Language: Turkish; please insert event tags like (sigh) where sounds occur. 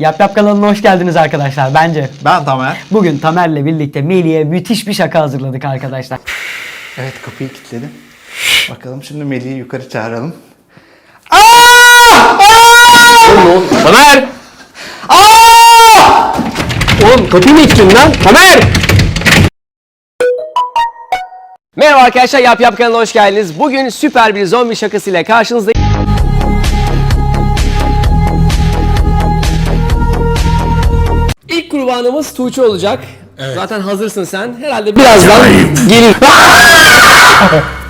Yap Yap kanalına hoş geldiniz arkadaşlar. Bence Ben Tamer. bugün Tamer'le birlikte Melih'e müthiş bir şaka hazırladık arkadaşlar. Evet kapıyı kilitledim. Bakalım şimdi Melih'i yukarı çağıralım. Oğlum, Tamer! Oğlum kapıyı mı içtin lan? Tamer! Merhaba arkadaşlar Yap Yap kanalına hoş geldiniz. Bugün süper bir zombi şakasıyla karşınızdayım. Kurbanımız Tuğçe olacak. Evet. Zaten hazırsın sen. Herhalde birazdan gelir. (laughs)